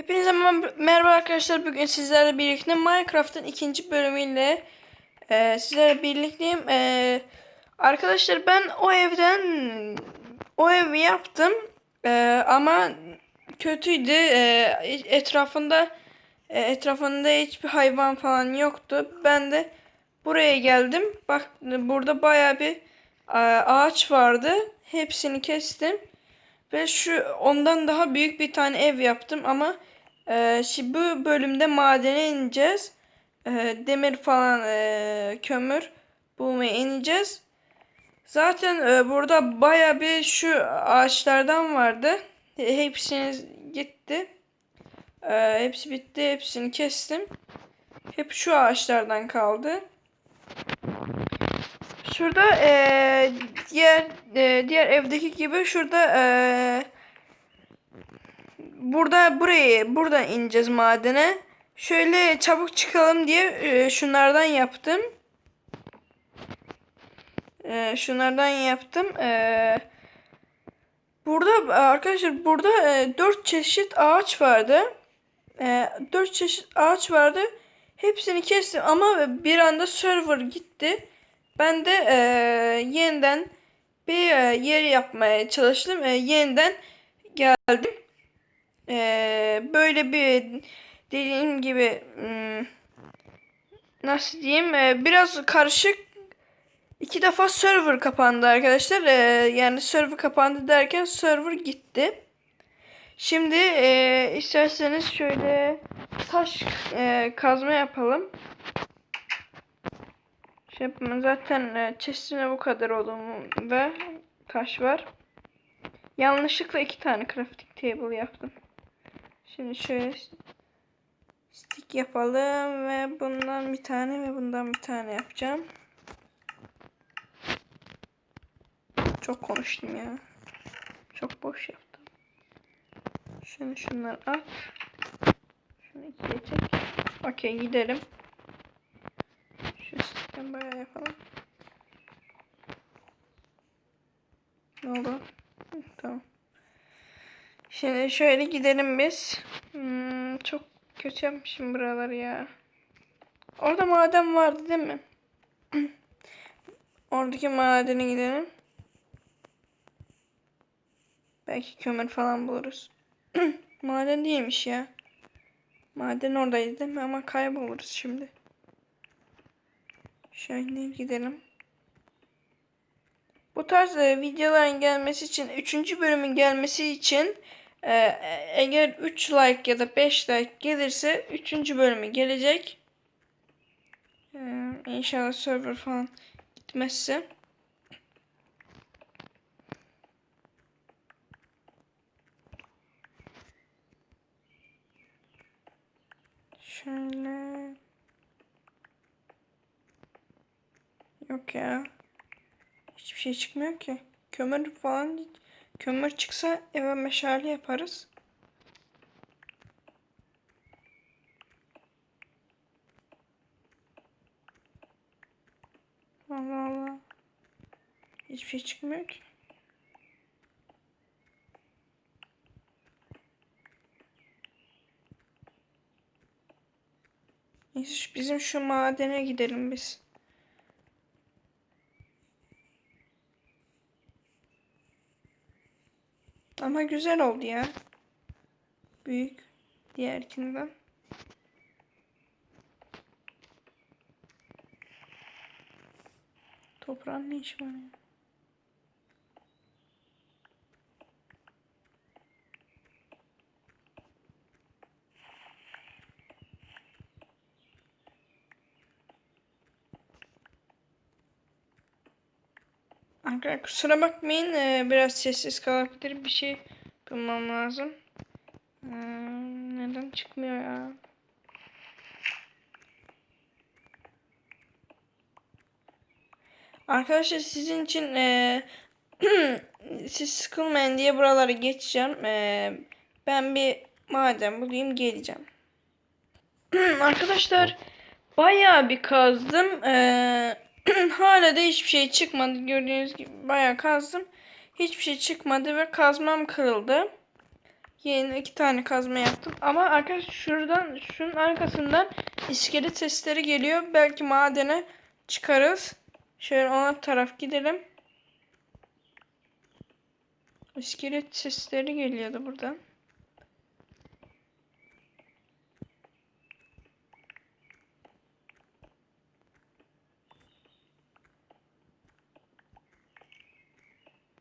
Hepinize mer- merhaba arkadaşlar. Bugün sizlerle birlikte Minecraft'ın ikinci bölümüyle e, sizlerle birlikteyim. E, arkadaşlar ben o evden o evi yaptım E, ama kötüydü. E, etrafında e, etrafında hiçbir hayvan falan yoktu. Ben de buraya geldim. Bak burada baya bir e, ağaç vardı. Hepsini kestim. Ve şu ondan daha büyük bir tane ev yaptım ama e, şimdi bu bölümde madene ineceğiz. E, demir falan e, kömür bulmaya ineceğiz. Zaten e, burada baya bir şu ağaçlardan vardı. E, hepsini gitti. E, hepsi bitti. Hepsini kestim. Hep şu ağaçlardan kaldı. Şurada eee, diğer eee, diğer evdeki gibi şurada eee, burada burayı buradan ineceğiz madene. Şöyle çabuk çıkalım diye eee, şunlardan yaptım. Eee, şunlardan yaptım. Eee, burada arkadaşlar burada eee, dört çeşit ağaç vardı. Eee, dört çeşit ağaç vardı. Hepsini kestim ama bir anda server gitti. Ben de e, yeniden bir e, yer yapmaya çalıştım. E, yeniden geldim. E, böyle bir dediğim gibi nasıl diyeyim e, biraz karışık. İki defa server kapandı arkadaşlar. E, yani server kapandı derken server gitti. Şimdi e, isterseniz şöyle taş e, kazma yapalım. Şey yapma zaten e, chest'ine bu kadar olduğum ve taş var. Yanlışlıkla iki tane crafting table yaptım. Şimdi şöyle stick yapalım ve bundan bir tane ve bundan bir tane yapacağım. Çok konuştum ya. Çok boş yaptım. Şunu şunları at. Şunu ikiye çek. Okey gidelim. Şu sistem bayağı yapalım. Ne oldu? Tamam. Şimdi şöyle gidelim biz. Hmm, çok kötü yapmışım buraları ya. Orada maden vardı değil mi? Oradaki madene gidelim. Belki kömür falan buluruz. maden değilmiş ya. Maden oradaydı değil mi? Ama kayboluruz şimdi. Şöyle gidelim. Bu tarz e, videoların gelmesi için, 3. bölümün gelmesi için eğer 3 like ya da 5 like gelirse 3. bölümü gelecek. E, inşallah server falan gitmezse. Şöyle. Yok ya. Hiçbir şey çıkmıyor ki. Kömür falan kömür çıksa eve meşale yaparız. Allah Allah. Hiçbir şey çıkmıyor ki. Neyse bizim şu madene gidelim biz. Ama güzel oldu ya. Büyük diğerkinden. Toprağın ne işi var ya? Kusura bakmayın ee, biraz sessiz kalabilir bir şey bulmam lazım. Ee, neden çıkmıyor ya? Arkadaşlar sizin için ee, siz sıkılmayın diye buraları geçeceğim. Ee, ben bir maden bulayım geleceğim. Arkadaşlar bayağı bir kazdım. Ee, hala da hiçbir şey çıkmadı. Gördüğünüz gibi bayağı kazdım. Hiçbir şey çıkmadı ve kazmam kırıldı. Yeni iki tane kazma yaptım. Ama arkadaşlar şuradan şunun arkasından iskelet sesleri geliyor. Belki madene çıkarız. Şöyle ona taraf gidelim. İskelet sesleri geliyordu buradan.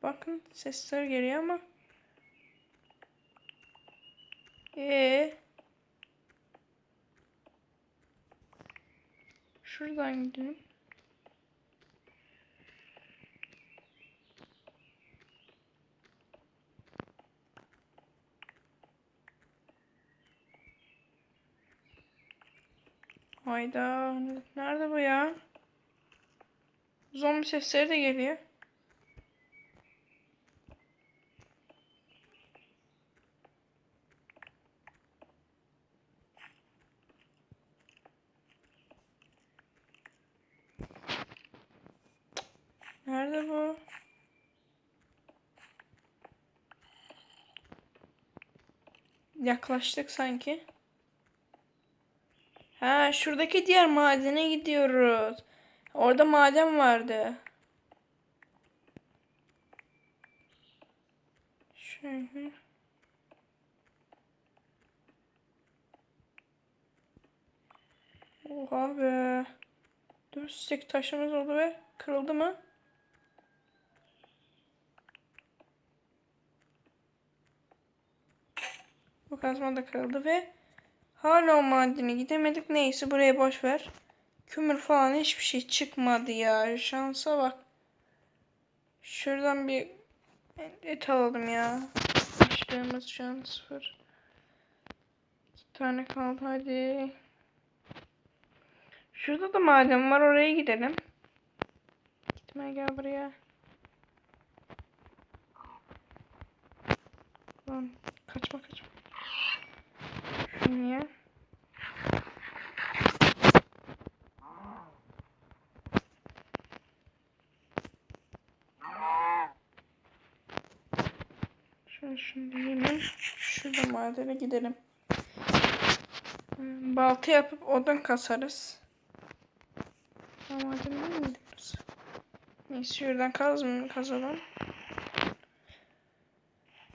Bakın sesler geliyor ama ee Şuradan gidelim. Hayda. Nerede bu ya? Zombi sesleri de geliyor. Nerede bu? Yaklaştık sanki. Ha, şuradaki diğer madene gidiyoruz. Orada maden vardı. Şöyle. Oha be. Stek taşımız oldu ve kırıldı mı? Bu kazma da kırıldı ve hala madene gidemedik. Neyse buraya boş ver. Kömür falan hiçbir şey çıkmadı ya. Şansa bak. Şuradan bir et alalım ya. Başlığımız şu an sıfır. İki tane kaldı hadi. Şurada da maden var oraya gidelim. Gitme gel buraya. Lan kaçma kaçma. Şunu ye. Şunu yiyelim. Şurada madene gidelim. Hmm, Balta yapıp odun kasarız. Ha, maden değil miydi burası? Neyse şuradan kaz kazalım.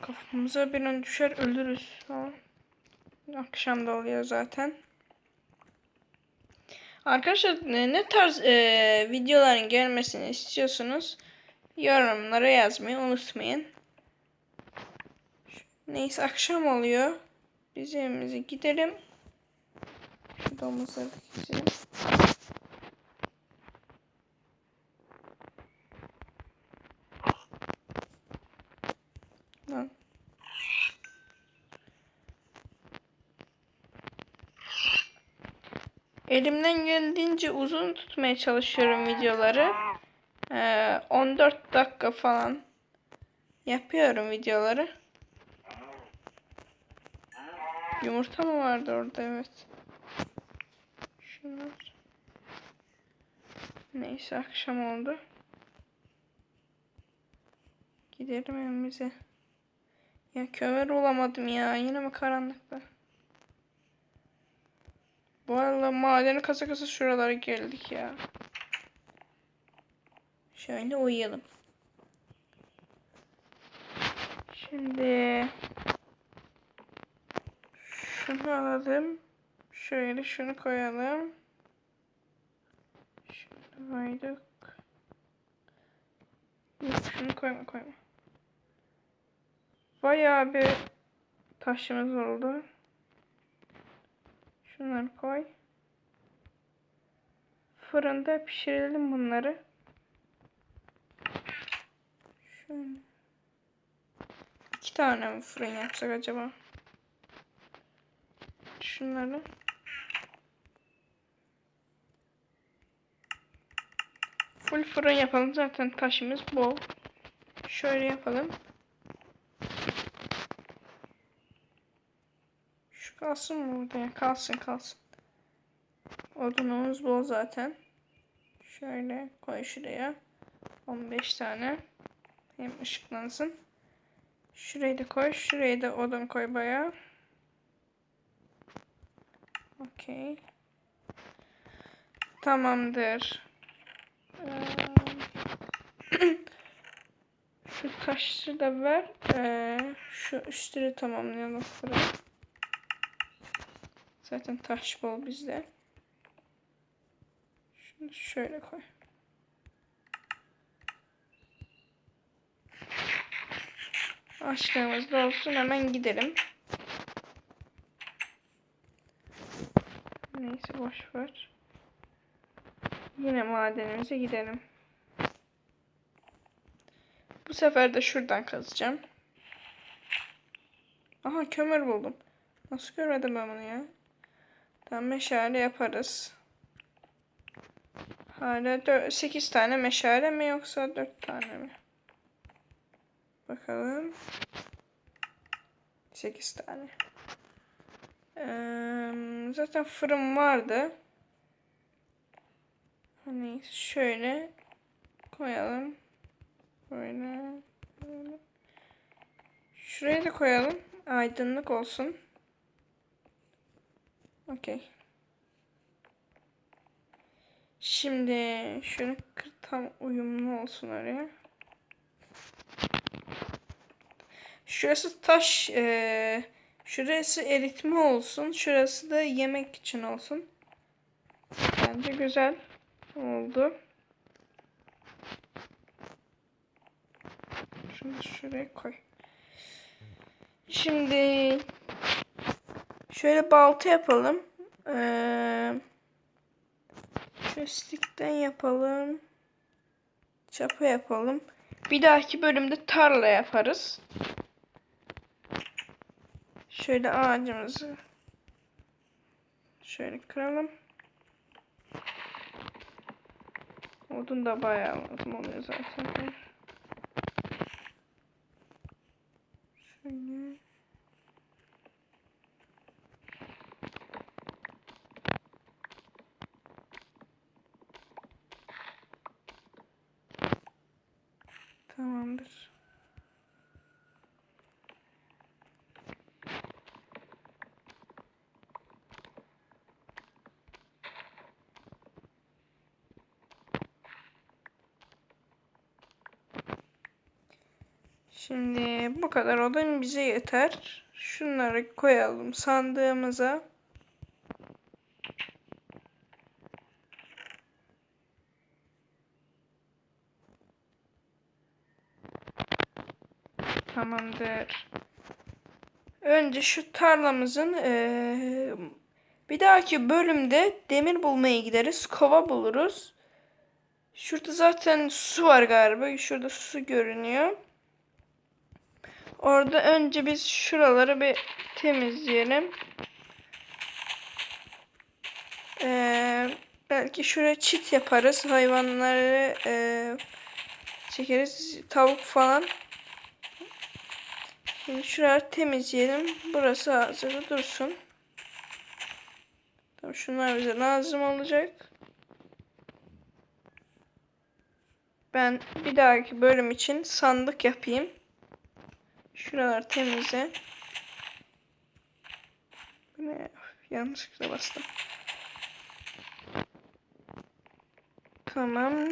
Kafamıza bir an düşer ölürüz. Ha. Akşam da oluyor zaten. Arkadaşlar ne tarz e, videoların gelmesini istiyorsunuz? Yorumlara yazmayı unutmayın. Neyse akşam oluyor. Biz evimize gidelim. Şu domuzları keselim. Lan. Elimden geldiğince uzun tutmaya çalışıyorum videoları. Ee, 14 dakika falan yapıyorum videoları. Yumurta mı vardı orada? Evet. Şunlar. Neyse akşam oldu. Gidelim evimize. Ya kömür bulamadım ya. Yine mi karanlıkta? Bu arada madeni kasa kasa şuralara geldik ya. Şöyle uyuyalım. Şimdi şunu alalım. Şöyle şunu koyalım. Şunu koyduk. Şunu koyma koyma. Bayağı bir taşımız oldu. Şunları koy. Fırında pişirelim bunları. Şöyle. İki tane mi fırın yapsak acaba? Şunları. Full fırın yapalım. Zaten taşımız bol. Şöyle yapalım. Şu kalsın mı burada ya? Kalsın kalsın. Odunumuz bol zaten. Şöyle koy şuraya. 15 tane. Hem ışıklansın. Şurayı da koy. Şuraya da odun koy bayağı. Okey. Tamamdır. Ee, şu taşı da ver. Ee, şu üstleri tamamlayalım sıra. Zaten taş bol bizde. Şunu şöyle koy. Aşkımız da olsun hemen gidelim. Neyse boş ver. Yine madenimize gidelim. Bu sefer de şuradan kazacağım. Aha kömür buldum. Nasıl görmedim ben bunu ya? Tamam meşale yaparız. Hala 8 tane meşale mi yoksa 4 tane mi? Bakalım. 8 tane. Ee, zaten fırın vardı. Hani şöyle koyalım. Böyle. böyle. Şuraya da koyalım. Aydınlık olsun. Okey. Şimdi şöyle kır- tam uyumlu olsun oraya. Şurası taş, eee, şurası eritme olsun. Şurası da yemek için olsun. Bence güzel oldu. Şunu şuraya koy. Şimdi şöyle balta yapalım. Ee, şu stickten yapalım. Çapa yapalım. Bir dahaki bölümde tarla yaparız. Şöyle ağacımızı şöyle kıralım. Odun da bayağı lazım oluyor zaten. Şöyle. Tamamdır. Şimdi bu kadar odun bize yeter. Şunları koyalım sandığımıza. Tamamdır. Önce şu tarlamızın eee, bir dahaki bölümde demir bulmaya gideriz. Kova buluruz. Şurada zaten su var galiba. Şurada su görünüyor. Orada önce biz şuraları bir temizleyelim. Ee, belki şuraya çit yaparız. Hayvanları e, çekeriz. Tavuk falan. Şimdi şuraları temizleyelim. Burası hazır dursun. Tamam, şunlar bize lazım olacak. Ben bir dahaki bölüm için sandık yapayım. Şuralar temizle. Bu ne? Yanlışlıkla bastım. Tamam.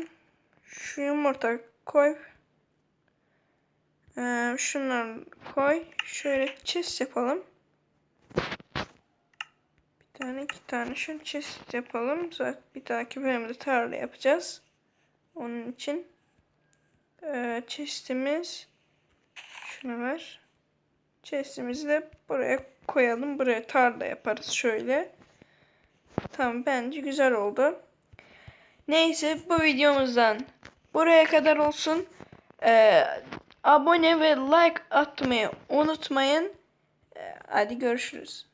Şu yumurta koy. Ee, şunları koy. Şöyle chest yapalım. Bir tane iki tane şu chest yapalım. Zaten bir dahaki bölümde tarla yapacağız. Onun için ee, chestimiz şunu ver. Chestimizi de buraya koyalım. Buraya tarla yaparız şöyle. Tamam bence güzel oldu. Neyse bu videomuzdan buraya kadar olsun. Ee, abone ve like atmayı unutmayın. Ee, hadi görüşürüz.